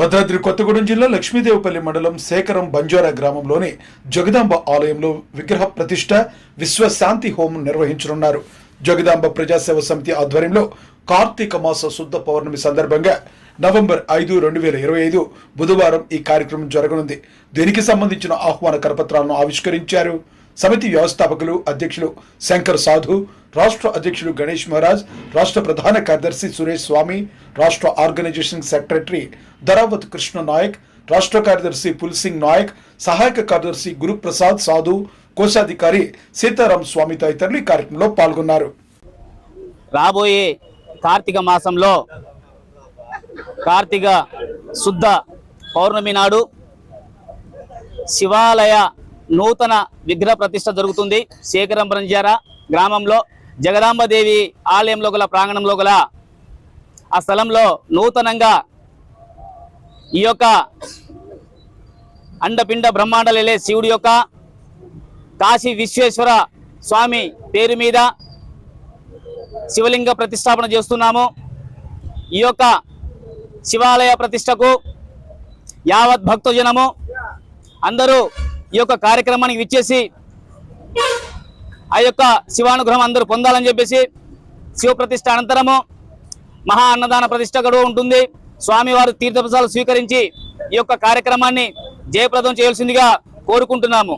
భద్రాద్రి కొత్తగూడెం జిల్లా లక్ష్మీదేవపల్లి మండలం శేఖరం బంజారా గ్రామంలోని జగదాంబ ఆలయంలో విగ్రహ ప్రతిష్ట విశ్వశాంతి హోమం నిర్వహించనున్నారు. జగదాంబ ప్రజాసేవ సమితి ఆధ్వర్యంలో కార్తీక మాస శుద్ధ పౌర్ణమి సందర్భంగా నవంబర్ ఐదు రెండు వేల ఇరవై ఐదు బుధవారం ఈ కార్యక్రమం జరగనుంది. దీనికి సంబంధించిన ఆహ్వాన కరపత్రాలను ఆవిష్కరించారు సమితి వ్యవస్థాపకులు అధ్యక్షులు శంకర్ సాధు రాష్ట్ర అధ్యక్షులు గణేష్ మహారాజ్ రాష్ట్ర ప్రధాన కార్యదర్శి సురేష్ స్వామి రాష్ట్ర ఆర్గనైజేషన్ సెక్రటరీ ధరావత్ కృష్ణ నాయక్ రాష్ట్ర కార్యదర్శి పుల్సింగ్ నాయక్ సహాయక కార్యదర్శి గురుప్రసాద్ సాధు కోశాధికారి సీతారాం స్వామి తదితరులు ఈ కార్యక్రమంలో పాల్గొన్నారు. రాబోయే కార్తీక మాసంలో కార్తీక శుద్ధ పౌర్ణమి నాడు శివాలయ నూతన విగ్రహ ప్రతిష్ట జరుగుతుంది. శేఖరం బ్రంజార గ్రామంలో జగదాంబదేవి ఆలయంలో గల ప్రాంగణంలో గల ఆ స్థలంలో నూతనంగా ఈ యొక్క అండపిండ బ్రహ్మాండలే శివుడి యొక్క కాశీ విశ్వేశ్వర స్వామి పేరు మీద శివలింగ ప్రతిష్టాపన చేస్తున్నాము. ఈ యొక్క శివాలయ ప్రతిష్టకు యావత్ భక్తజనము అందరూ ఈ యొక్క కార్యక్రమానికి విచ్చేసి ఆ యొక్క శివానుగ్రహం అందరూ పొందాలని చెప్పేసి శివప్రతిష్ట అనంతరము మహా అన్నదాన ప్రతిష్ట గడువు ఉంటుంది. స్వామివారు తీర్థప్రసాలు స్వీకరించి ఈ యొక్క కార్యక్రమాన్ని జయప్రదం చేయాల్సిందిగా కోరుకుంటున్నాము.